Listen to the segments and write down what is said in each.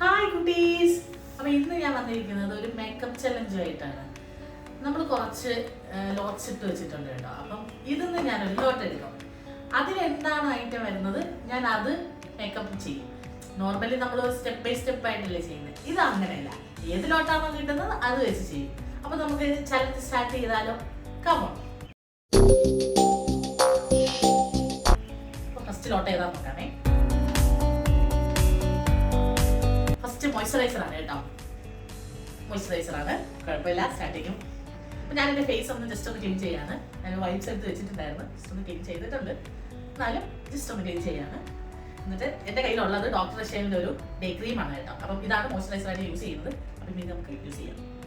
Hi കുട്ടീസ്. അപ്പോൾ ഇന്ന് ഞാൻ വന്നിരിക്കുന്നത് ഒരു മേക്കപ്പ് ചലഞ്ച് ആയിട്ടാണ്. നമ്മൾ കുറച്ച് ലോട്ട്സ് ഇട്ട് വെച്ചിട്ടുണ്ട് കേട്ടോ. അപ്പം ഇതിന്ന് ഞാൻ ഒരു ലോട്ട് എടുക്കും. അതിലെന്താണ് ഐറ്റം വരുന്നത്? ഞാൻ അത് മേക്കപ്പ് ചെയ്യും. നോർമലി നമ്മൾ സ്റ്റെപ്പ് ബൈ സ്റ്റെപ്പ് ആയിട്ടല്ലേ ചെയ്യുന്നത്. ഇത് അങ്ങനെയല്ല. ഏത് ലോട്ടാണോ കിട്ടുന്നത് അത് വെച്ച് ചെയ്യും. അപ്പോൾ നമുക്ക് ചലഞ്ച് സ്റ്റാർട്ട് ചെയ്താലോ? കമോ ഫസ്റ്റ് ലോട്ട് ഏതാ നോക്കാമേ? മോയ്സ്ചറൈസർ ആണ് കേട്ടോ. മോയ്സ്ചറൈസർ ആണ്. കുഴപ്പമില്ല സ്റ്റാർട്ട് ചെയ്യും. അപ്പൊ ഞാൻ എന്റെ ഫേസ് ഒന്ന് ജസ്റ്റ് ഒന്ന് ക്ലീൻ ചെയ്യാണ്. ഞാൻ വൈപ്സ് എടുത്ത് വെച്ചിട്ടുണ്ടായിരുന്നു. ജസ്റ്റ് ഒന്ന് ക്ലീൻ ചെയ്തിട്ടുണ്ട്. എന്നാലും ജസ്റ്റ് ഒന്ന് ക്ലീൻ ചെയ്യാണ്. എന്നിട്ട് എന്റെ കയ്യിലുള്ളത് ഡോക്ടർ ഷേവിന്റെ ഒരു ഡേ ക്രീം ആണ് കേട്ടോ. അപ്പം ഇതാണ് മോയ്സ്ചറൈസർ ആയിട്ട് യൂസ് ചെയ്യുന്നത്. അപ്പം ഇനി നമുക്ക് യൂസ് ചെയ്യാം.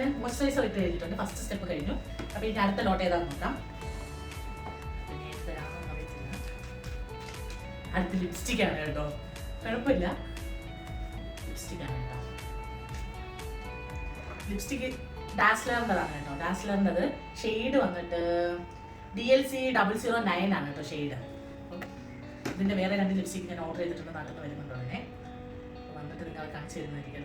ഞാൻ മോയ്സ്ചറൈസർ ഇട്ട് കഴിഞ്ഞിട്ടുണ്ട് ഫസ്റ്റ് സ്റ്റെപ്പ് കഴിഞ്ഞു. അപ്പോൾ ഇനി അടുത്ത ലോട്ട് നോക്കാം ഏതാണെന്ന് അറിയത്തില്ല. അടുത്ത ലിപ്സ്റ്റിക് ആണ് കേട്ടോ. കുഴപ്പമില്ല. ലിപ്സ്റ്റിക് ആണ് കേട്ടോ. ലിപ്സ്റ്റിക് ഡാസ്ലറിന്റെതാണ് കേട്ടോ. ഡാസ്ലറിന്റെത് ഷെയ്ഡ് വന്നിട്ട് D L C double zero nine ആണ് കേട്ടോ ഷെയ്ഡ് ഇതിന്റെ വേറെ രണ്ട് ലിപ്സ്റ്റിക് ഞാൻ ഓർഡർ ചെയ്തിട്ടുണ്ട് നാട്ടിൽ നിന്ന് വരുന്നുണ്ട് അതിനെ വന്നിട്ട് നിങ്ങൾ കാണിച്ചു തരുന്നതായിരിക്കും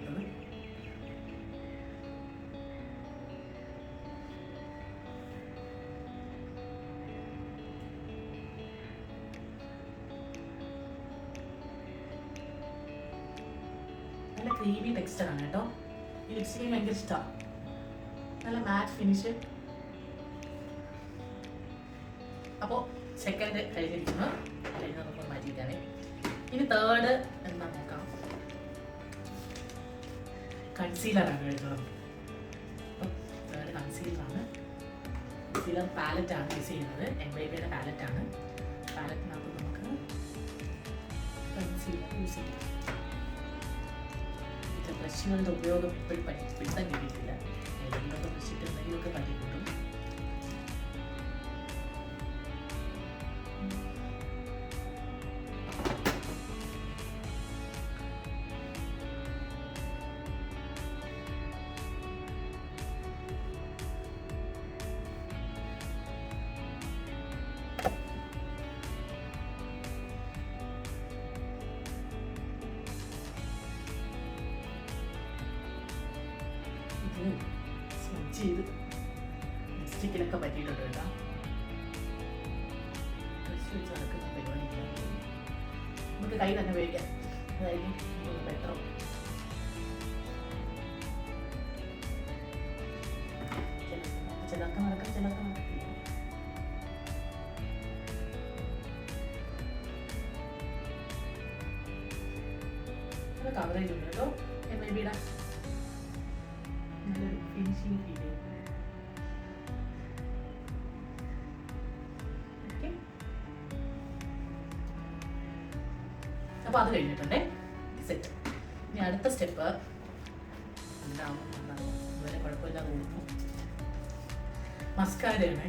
ക്രീമി ടെക്സ്ചർ ആണ് കേട്ടോ. ഈ ലിപ്സ്റ്റിക് ഭയങ്കര ഇഷ്ടമാണ് നല്ല മാറ്റ് ഫിനിഷ് അപ്പോൾ സെക്കൻഡ് കഴിഞ്ഞിരിക്കുന്നു. കഴിഞ്ഞ മാറ്റിയിട്ടാണ്. ഇനി തേർഡ് എന്താ നോക്കാം. കൺസീലറാണ് കേട്ടോ. തേർഡ് കൺസീലറാണ് കൺസീലർ പാലറ്റ് ആണ് യൂസ് ചെയ്യുന്നത്. എം ബൈ ബിയുടെ പാലറ്റ് ആണ്. പാലറ്റിനകത്ത് നമുക്ക് കൺസീലർ യൂസ് ചെയ്യാം. ബ്രഷുകളുടെ ഉപയോഗം ഇപ്പോൾ പഠി പിടുത്തം കിട്ടിയിട്ടില്ല. ഏതെങ്കിലുമൊക്കെ ബ്രഷിട്ട് എന്തെങ്കിലുമൊക്കെ പറ്റി ചെയ്ത് ലിപ്സ്റ്റിക്കിലൊക്കെ പറ്റിയിട്ടുണ്ട് കേട്ടോ. നമുക്ക് കൈ തന്നെ ഉപയോഗിക്കാം. അതായിരിക്കും ബെറ്റർ ചിലർക്ക് നടക്കും ചിലർക്ക് നടക്കില്ല. കവറേജ് ഉണ്ട് കേട്ടോ. എം എൽ നല്ലൊരു ഫിനിഷിങ് ഫീൽ ചെയ്യും അപ്പോൾ അത് കഴിഞ്ഞിട്ടുണ്ടേ. സെറ്റ് ഇനി അടുത്ത സ്റ്റെപ്പ് എന്താവും? ഇതുവരെ കുഴപ്പമില്ലാതെ പോകുന്നു മസ്കാരയാണ്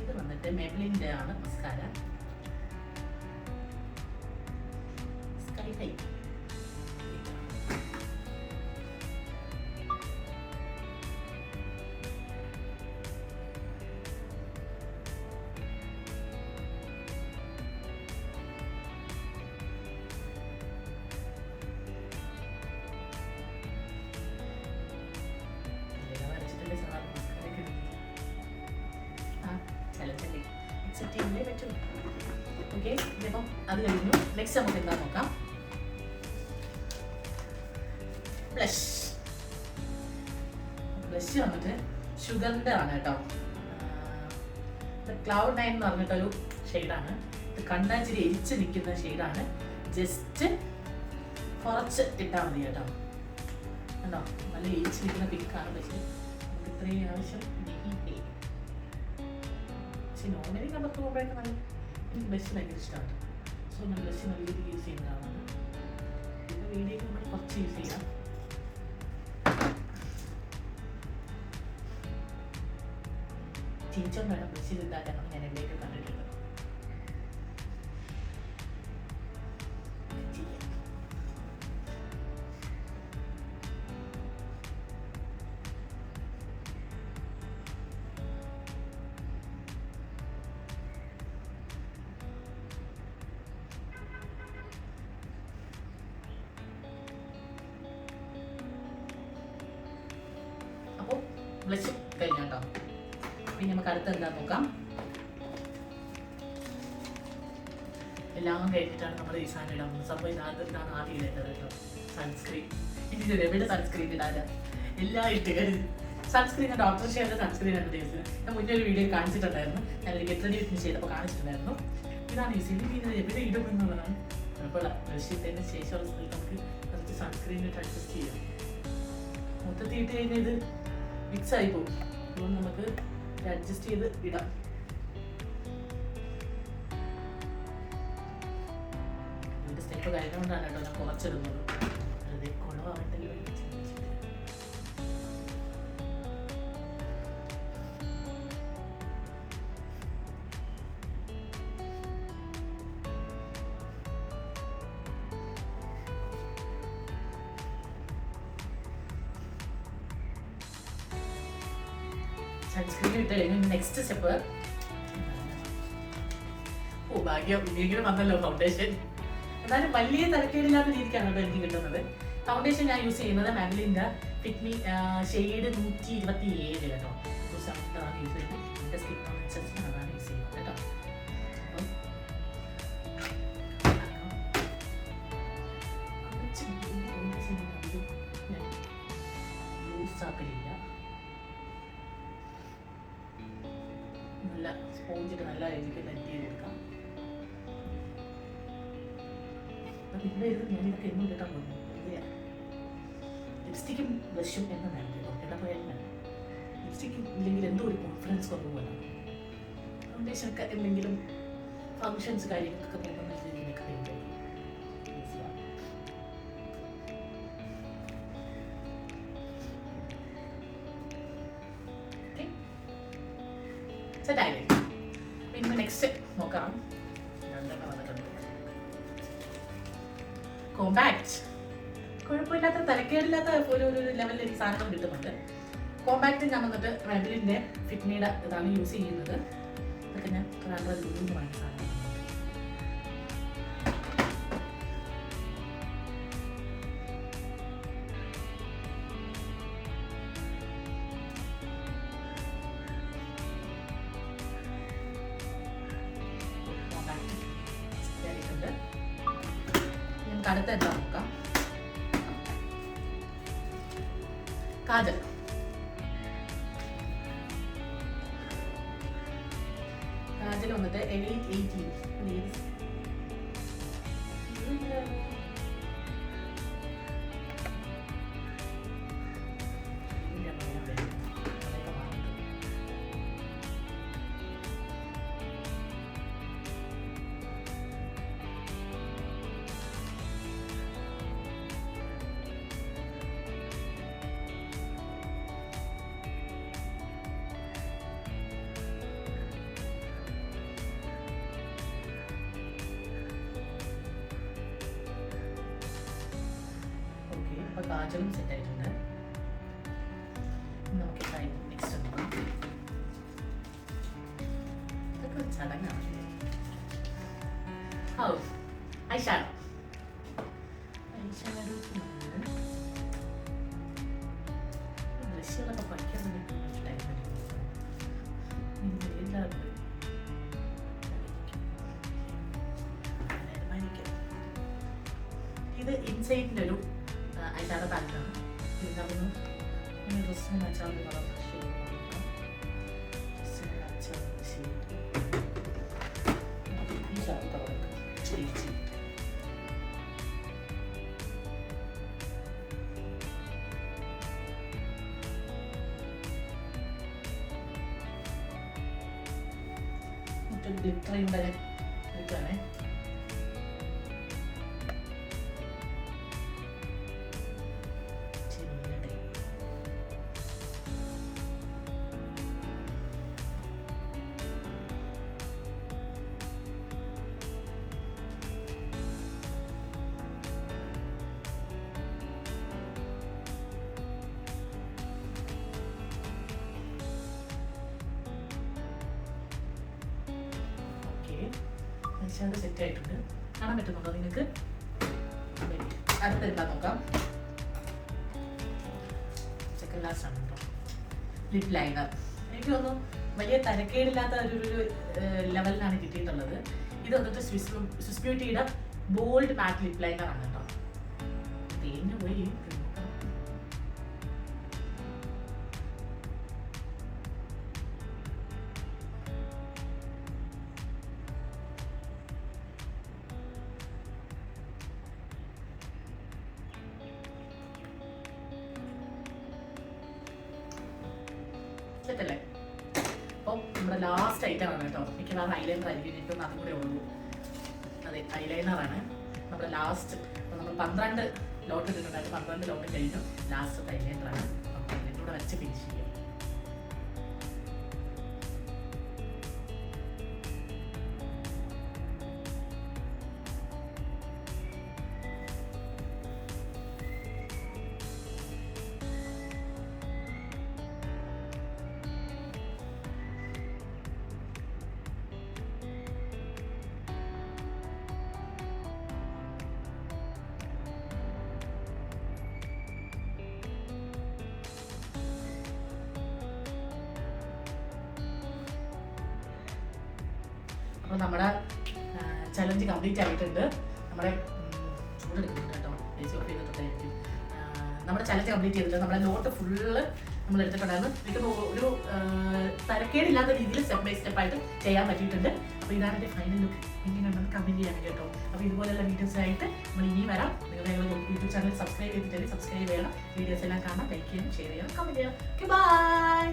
ഇത് വന്നിട്ട് മെബ്ലിന്റെ ആണ് മസ്കാര സ്കൈ ഹൈ Okay, ഇതിപ്പം അത് കഴിഞ്ഞു. നെക്സ്റ്റ് നമുക്ക് എന്താ നോക്കാം? ബ്ലഷ് ബ്ലഷ് വന്നിട്ട് ഷുഗറിന്റെ ആണ് കേട്ടോ. ക്ലൗഡ് നയൻ എന്ന് പറഞ്ഞിട്ടൊരു ഷെയ്ഡാണ് ഇത് കണ്ണാച്ചിരി എരിച്ച് നിൽക്കുന്ന ഷെയ്ഡാണ് ജസ്റ്റ് കുറച്ച് ഇട്ടാൽ മതി കേട്ടോ. കണ്ടോ? നല്ല എരിച്ച് നിൽക്കുന്ന പിങ്കാണ് പക്ഷേ നമുക്ക് ഇത്രയും ആവശ്യം. പക്ഷെ നോർമലി നമുക്ക് പോകുമ്പോഴൊക്കെ നല്ല ബസ് ഭയങ്കര ഇഷ്ടമാണ് സോ ഞാൻ ബസ് നല്ല രീതിയിൽ യൂസ് ചെയ്യുന്നതാണ്. പിന്നെ വീഡിയോ നമ്മൾ കുറച്ച് യൂസ് ചെയ്യാം. ചിഞ്ചം വേണം ബ്ലഷ് ചെയ്തിട്ടാക്കണം ഞാൻ എവിടെയൊക്കെ കണ്ടിട്ടുണ്ട് ബ്ലഷ് കഴിഞ്ഞു കേട്ടോ. പിന്നെ നമുക്ക് അടുത്ത് എന്താ നോക്കാം? എല്ലാം കഴിഞ്ഞിട്ടാണ് നമ്മൾ ഈ സാധനം ഇടാൻ പോകുന്നത്. സംഭവം ഇതാണ് ഇതാണ് ആദ്യം ഇടേണ്ടത് കേട്ടോ. സൺസ്ക്രീൻ എനിക്ക് എവിടെ സൺസ്ക്രീൻ ഇടാന്? എല്ലാം ഇട്ട് സൺസ്ക്രീൻ സൺസ്ക്രീൻ ഡോക്ടർ ഷെയറിന്റെ സൺസ്ക്രീൻ ആണ് യൂസ് ഞാൻ മുന്നേ ഒരു വീഡിയോ കാണിച്ചിട്ടുണ്ടായിരുന്നു. ഞാൻ ഒരു ഗെറ്റ് റെഡി ചെയ്തപ്പോൾ കാണിച്ചിട്ടുണ്ടായിരുന്നു. ഇതാണ് യൂസ് ചെയ്യുന്നത് ഇത് എവിടെ ഇടും എന്നുള്ളതാണ്. ബ്രഷ് ഇട്ടതിന് ശേഷമുള്ള സ്ഥലത്ത് നമുക്ക് കുറച്ച് സൺസ്ക്രീൻ ഇട്ട് അഡ്ജസ്റ്റ് ചെയ്യാം. മൊത്തത്തിൽ ഇട്ട് കഴിഞ്ഞാൽ ഇത് മിക്സ് ആയി പോകും അതുകൊണ്ട് നമുക്ക് അഡ്ജസ്റ്റ് ചെയ്ത് ഇടാം. സ്റ്റെപ്പ് കഴിഞ്ഞുകൊണ്ടാണ് കേട്ടോ ഞാൻ കുറച്ചിടുന്നത്. വെറുതെ കുളമാവട്ടല്ലോ സൺസ്ക്രീൻ ഇട്ട് കഴിഞ്ഞ്. നെക്സ്റ്റ് സ്റ്റെപ്പ് ഓ ഭാഗ്യം. ഇനിയെങ്കിലും വന്നല്ലോ ഫൗണ്ടേഷൻ എന്നാലും വലിയ തരക്കേടില്ലാത്ത രീതിക്കാണ് കേട്ടോ എനിക്ക് കിട്ടുന്നത്. ഫൗണ്ടേഷൻ ഞാൻ യൂസ് ചെയ്യുന്നത് മാഗ്ലിന്റെ ഫിറ്റ്മി ഷെയ്ഡ് നൂറ്റി ഇരുപത്തി ഏഴ് കേട്ടോ. അതാണ് സ്പോഞ്ചിട്ട് നല്ല രീതിക്ക് സെറ്റ് ചെയ്ത് അപ്പം ഇവിടെ ലിപ്സ്റ്റിക്കും ബ്ലഷും എന്ന് വേണം ലിപ്സ്റ്റിക്ക് ഇല്ലെങ്കിൽ എന്തോ ഒരു കോൺഫിഡൻസ് എന്തെങ്കിലും ഫങ്ഷൻസ് കാര്യങ്ങൾക്കൊക്കെ പോകുന്ന രീതിയിലൊക്കെ വേണ്ടി കോമ്പാക്ട് കുഴപ്പമില്ലാത്ത തലക്കേടില്ലാത്ത ഒരു ഒരു ലെവലിൽ ഒരു സാധനം കിട്ടുന്നുണ്ട്. കോമ്പാക്ട് ഞാൻ വന്നിട്ട് റെബിലിന്റെ ഫിറ്റ്നിയുടെ ഇതാണ് യൂസ് ചെയ്യുന്നത്. ഇതൊക്കെ ഞാൻ നിന്ന് വാങ്ങിയ സാധനം നമുക്ക് അടുത്ത എന്താ നോക്കാം കാജൽ. കാജൽ വന്നിട്ട് എയ്റ്റ് എയ്റ്റീൻ അപ്പോൾ സെറ്റ് ആയിട്ടുണ്ട്. നമുക്ക് നെക്സ്റ്റ് നോക്കാം. ഇതൊക്കെ ഒരു ചടങ്ങാണ്. ഓ ഐഷാഡോ ഐഷാഡോ ദൃശ്യങ്ങളൊക്കെ പഠിക്കാൻ വേണ്ടി എല്ലാവർക്കും ഇത് ഇൻസൈറ്റിന്റെ ഒരു ज़्यादा काट रहा हूँ मैंने लहसुन मचा लगा 립 트림 바를 이렇게 하네 ഫിനിഷായിട്ട് സെറ്റ് ആയിട്ടുണ്ട്. കാണാൻ പറ്റുന്നുണ്ടോ നിങ്ങൾക്ക്? അടുത്ത എന്താ നോക്കാം. സെക്കൻഡ് ലാസ്റ്റ് ആണ് കേട്ടോ ലിപ് ലൈനർ എനിക്ക് തോന്നുന്നു വലിയ തരക്കേടില്ലാത്ത ഒരു ലെവലിലാണ് കിട്ടിയിട്ടുള്ളത്. ഇത് വന്നിട്ട് സ്വിസ് സ്വിസ് ബ്യൂട്ടിയുടെ ബോൾഡ് മാറ്റ് ലിപ് ലൈനർ ആണ് കേട്ടോ തേഞ്ഞു പോയി. സെറ്റല്ലേ അപ്പം നമ്മുടെ ലാസ്റ്റ് ഐറ്റം ആണ് കേട്ടോ. മിക്കവാറും ഐലൈനർ ആയിരിക്കും എനിക്കൊന്നും അതും കൂടെ ഉള്ളൂ. അതെ ഐലൈനർ ആണ്. നമ്മുടെ ലാസ്റ്റ് അപ്പം നമ്മൾ പന്ത്രണ്ട് ലോട്ട് ഇട്ടിട്ടുണ്ടായിരുന്നു. പന്ത്രണ്ട് ലോട്ട് കഴിഞ്ഞു. ലാസ്റ്റ് ഐലൈനർ ആണ്. അപ്പം ഐലൈനർ കൂടെ വെച്ച് ഫിനിഷ് ചെയ്യും. അപ്പോൾ നമ്മുടെ ചലഞ്ച് കംപ്ലീറ്റ് ആയിട്ടുണ്ട്. നമ്മുടെ ചൂടെടുക്കുന്നുണ്ട് കേട്ടോ. നമ്മുടെ ചലഞ്ച് കംപ്ലീറ്റ് ചെയ്തിട്ടുണ്ട് നമ്മുടെ നോട്ട് ഫുള്ള് നമ്മൾ എടുത്തിട്ടുണ്ടായിരുന്നു. എനിക്ക് ഒരു തരക്കേടില്ലാത്ത രീതിയിൽ സ്റ്റെപ്പ് ബൈ സ്റ്റെപ്പ് ആയിട്ട് ചെയ്യാൻ പറ്റിയിട്ടുണ്ട്. അപ്പോൾ ഇതാണ് എന്റെ ഫൈനൽ ലുക്ക് എങ്ങനെയുണ്ടെന്ന് കമന്റ് ചെയ്യാൻ കേട്ടോ. അപ്പോൾ ഇതുപോലെയുള്ള വീഡിയോസ് ആയിട്ട് നമ്മൾ ഇനിയും വരാം. നിങ്ങൾ യൂട്യൂബ് ചാനൽ സബ്സ്ക്രൈബ് ചെയ്തിട്ടുണ്ടെങ്കിൽ സബ്സ്ക്രൈബ് ചെയ്യണം. വീഡിയോസ് എല്ലാം കാണാം ലൈക്ക് ചെയ്യണം ഷെയർ ചെയ്യണം കമന്റ് ചെയ്യണം. ബൈ